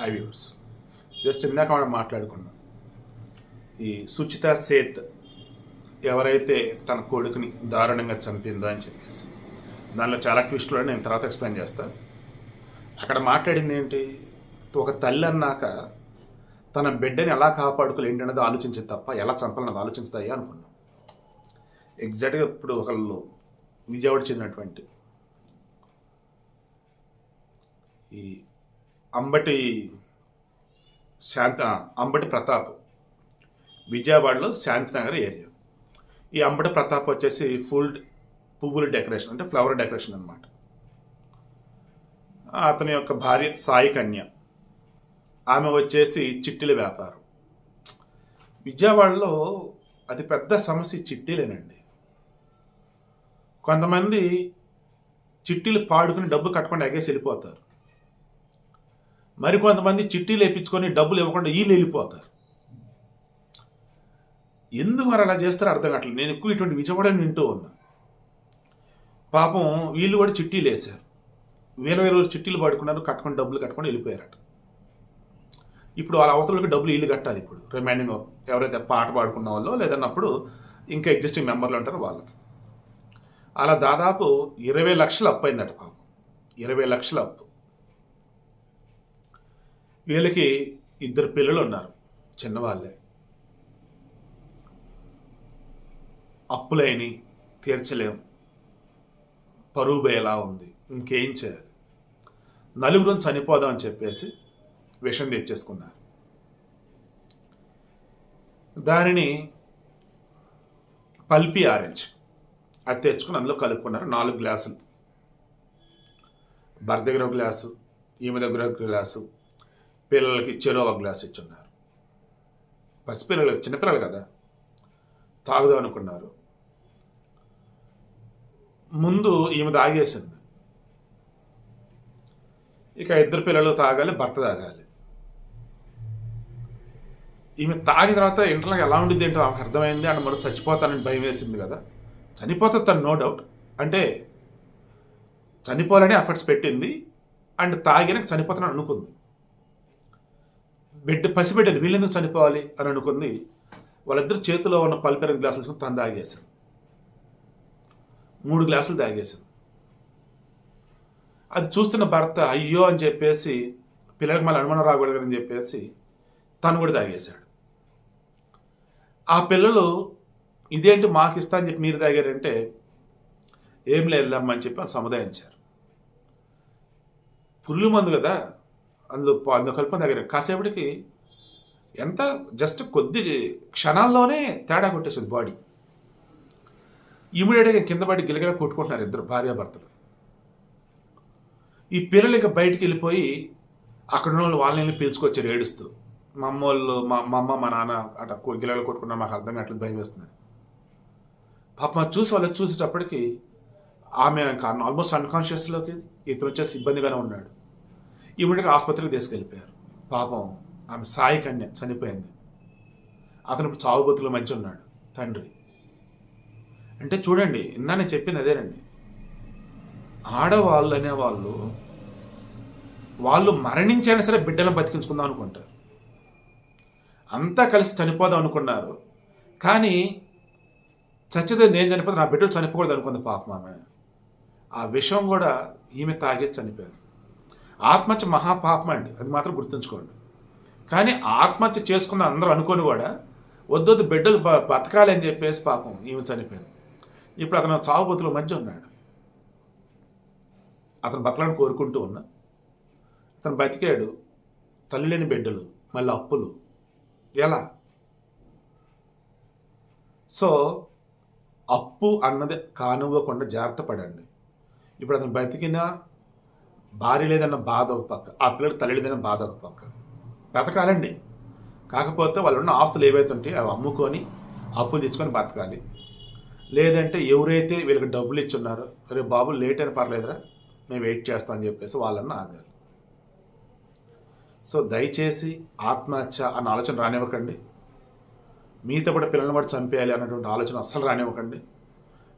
High views just ఇందాక మనం మాట్లాడుకున్నాం. ఈ సుచిత సేత్ ఎవరైతే తన కొడుకుని దారుణంగా చంపిందో అని చెప్పేసి. దానిలో చాలా ట్విస్టులు నేను తర్వాత ఎక్స్ప్లెయిన్ చేస్తా. అక్కడ మాట్లాడింది ఏంటి? ఒక తల్లి అన్నాక తన బిడ్డని ఎలా కాపాడుకోవాలి ఏంటనేది ఆలోచించేది తప్ప ఎలా చంపాలన్నది ఆలోచించుతాయి అనుకున్నాం. ఎగ్జాక్ట్గా ఇప్పుడు ఒకళ్ళు విజయవాడ చెందినటువంటి ఈ అంబటి శాంత అంబటి ప్రతాప్ విజయవాడలో శాంతినగర్ ఏరియా. ఈ అంబటి ప్రతాప్ వచ్చేసి ఫుల్ పువ్వుల డెకరేషన్ అంటే ఫ్లవర్ డెకరేషన్ అనమాట అతని యొక్క భార్య సాయి కన్య. ఆమె వచ్చేసి చిట్టీల వ్యాపారం. విజయవాడలో అది పెద్ద సమస్య చిట్టీలేనండి. కొంతమంది చిట్టీలు పాడుకుని డబ్బు కట్టకుండా ఎగేసి వెళ్ళిపోతారు. మరికొంతమంది చిట్టీలు వేయించుకొని డబ్బులు ఇవ్వకుండా వీళ్ళు వెళ్ళిపోతారు. ఎందుకు మరి అలా చేస్తారో అర్థం కావట్లేదు. నేను ఎక్కువ ఇటువంటి విజయవాడని వింటూ ఉన్నా. పాపం వీళ్ళు కూడా చిట్టీలు వేశారు. వేల వేల చిట్టీలు పడుకున్నారు కట్టుకొని డబ్బులు కట్టుకొని వెళ్ళిపోయారట. ఇప్పుడు వాళ్ళ అవతలకి డబ్బులు వీళ్ళు కట్టాలి ఇప్పుడు. రిమైండింగ్ ఎవరైతే పాట పాడుకున్న వాళ్ళో లేదన్నప్పుడు ఇంకా ఎగ్జిస్టింగ్ మెంబర్లు ఉంటారు వాళ్ళకి. అలా దాదాపు ఇరవై లక్షలు అప్పు అయిందట పాపం. ఇరవై లక్షల అప్పు. వీళ్ళకి ఇద్దరు పిల్లలు ఉన్నారు. చిన్నవాళ్ళే. అప్పులేని తీర్చలేం. పరువు బేలా ఉంది. ఇంకేం చేయాలి? నలుగురం చనిపోదాం అని చెప్పేసి విషం తెచ్చేసుకున్నారు. దానిని పల్పి ఆరెంజ్. అది తెచ్చుకుని అందులో కలుపుకున్నారు. నాలుగు గ్లాసులు. భర్త దగ్గర ఒక గ్లాసు ఈమె దగ్గర ఒక గ్లాసు పిల్లలకి చెరో ఒక గ్లాస్ ఇచ్చున్నారు. పసిపిల్లలకి చిన్నపిల్లలు కదా? తాగుదాం అనుకున్నారు. ముందు ఈమె తాగేసింది. ఇక ఇద్దరు పిల్లలు తాగాలి భర్త తాగాలి. ఈమె తాగిన తర్వాత ఇంట్లో ఎలా ఉండిద్ది ఏంటో ఆమెకు అర్థమైంది. అండ్ మరో చచ్చిపోతానని భయం వేసింది కదా. చనిపోతే తను నో డౌట్. అంటే చనిపోవాలని ఎఫర్ట్స్ పెట్టింది. అండ్ తాగినాక చనిపోతానని అనుకుంది. బిడ్డ పసిబిడ్డని వీళ్ళెందుకు చనిపోవాలి అని అనుకుంది వాళ్ళిద్దరు చేతిలో ఉన్న పల్పెర గ్లాసులు తీసుకుని తను తాగేశాను మూడు గ్లాసులు తాగేశాను అది చూస్తున్న భర్త అయ్యో అని చెప్పేసి పిల్లలకి మళ్ళీ అనుమానం రాకూడదు అని చెప్పేసి తను కూడా తాగేశాడు. ఆ పిల్లలు ఇదేంటి మాకు ఇస్తా అని చెప్పి మీరు తాగారంటే ఏం లేదమ్మా అని చెప్పి సముదాయించారు. పుల్లు మందు కదా అందులో అందులో కలుపుకొని తాగారు కాసేపటికి ఎంత జస్ట్ కొద్ది క్షణాల్లోనే తేడా కొట్టేసింది బాడీ. ఇమీడియట్గా కింద పడి గిలగిల కొట్టుకుంటున్నారు ఇద్దరు భార్యాభర్తలు. ఈ పిల్లలు ఇంకా బయటికి వెళ్ళిపోయి అక్కడ ఉన్న వాళ్ళు వాళ్ళని వెళ్ళి పిలుచుకొచ్చారు ఏడుస్తూ. మా అమ్మ వాళ్ళు మా మా అమ్మ మా నాన్న అట గిలగలు కొట్టుకున్నారు మాకు అర్థం కావట్లేదు భయం వేస్తుంది పాప చూసి వాళ్ళు చూసేటప్పటికి ఆమె ఆల్మోస్ట్ అన్కాన్షియస్లోకి ఇతను వచ్చేసి ఇబ్బందిగానే ఉన్నాడు. ఇమీడియట్గా ఆసుపత్రికి తీసుకెళ్ళిపోయారు. పాపం ఆమె సాయి కన్య చనిపోయింది. అతను ఇప్పుడు చావుబతుల మధ్య ఉన్నాడు తండ్రి. అంటే చూడండి ఇందా నేను చెప్పింది అదేనండి. ఆడవాళ్ళు అనేవాళ్ళు వాళ్ళు మరణించైనా సరే బిడ్డలను బతికించుకుందాం అనుకుంటారు. అంతా కలిసి చనిపోదాం అనుకున్నారు. కానీ చచ్చితే నేను చనిపోతే నా బిడ్డలు చనిపోకూడదు అనుకుంది పాపం ఆమె. ఆ విషయం కూడా ఈమె తాగేసి చనిపోయింది. ఆత్మహత్య మహాపాపం అండి. అది మాత్రం గుర్తుంచుకోండి. కానీ ఆత్మహత్య చేసుకున్న అందరూ అనుకొని కూడా వద్దొద్దు బిడ్డలు బతకాలని బతకాలి అని చెప్పేసి పాపం ఈమె చనిపోయింది. ఇప్పుడు అతను చావుబతుల మధ్య ఉన్నాడు. అతను బతకాలని కోరుకుంటూ ఉన్నా. అతను బతికాడు. తల్లి లేని బిడ్డలు మళ్ళీ అప్పులు. ఎలా? సో అప్పు అన్నది కానివ్వకుండా జాగ్రత్త పడండి. ఇప్పుడు అతను బతికినా భార్య లేదన్న బాధ ఒక పక్క ఆ పిల్లడు తల్లి లేదన్న బాధ ఒక పక్క. బతకాలండి. కాకపోతే వాళ్ళు ఉన్న ఆస్తులు ఏవైతే ఉంటాయో అవి అమ్ముకొని అప్పులు తెచ్చుకొని బతకాలి. లేదంటే ఎవరైతే వీళ్ళకి డబ్బులు ఇచ్చున్నారో రే బాబు లేట్ అయినా పర్లేదురా మేము వెయిట్ చేస్తామని చెప్పేసి వాళ్ళన్న ఆగాలి సో దయచేసి ఆత్మహత్య అన్న ఆలోచన రానివ్వకండి. మీతో కూడా పిల్లల్ని కూడా చంపేయాలి అన్నటువంటి ఆలోచన అస్సలు రానివ్వకండి.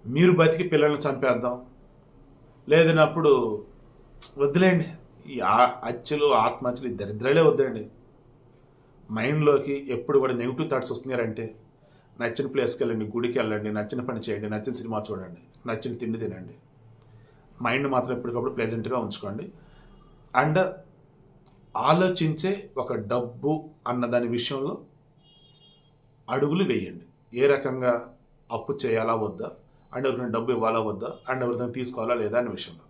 మీరు బతికి పిల్లల్ని చంపేద్దాం. లేదన్నప్పుడు వద్దులేండి. ఈ ఆ- ఆత్మహత్యలు ఈ దరిద్రాలే వద్దండి. మైండ్లోకి ఎప్పుడు కూడా నెగిటివ్ థాట్స్ వస్తున్నారంటే నచ్చిన ప్లేస్కి వెళ్ళండి గుడికి వెళ్ళండి నచ్చిన పని చేయండి నచ్చిన సినిమా చూడండి నచ్చిన తిండి తినండి. మైండ్ మాత్రం ఎప్పటికప్పుడు ప్లెజెంట్గా ఉంచుకోండి. అండ్ ఆలోచించే ఒక డబ్బు అన్న దాని విషయంలో అడుగులు వేయండి. ఏ రకంగా అప్పు చేయాలా వద్దా? అండ్ ఎవరికైనా డబ్బు ఇవ్వాలా వద్దా? అండ్ ఎవరికైనా తీసుకోవాలా లేదా? అనే విషయంలో.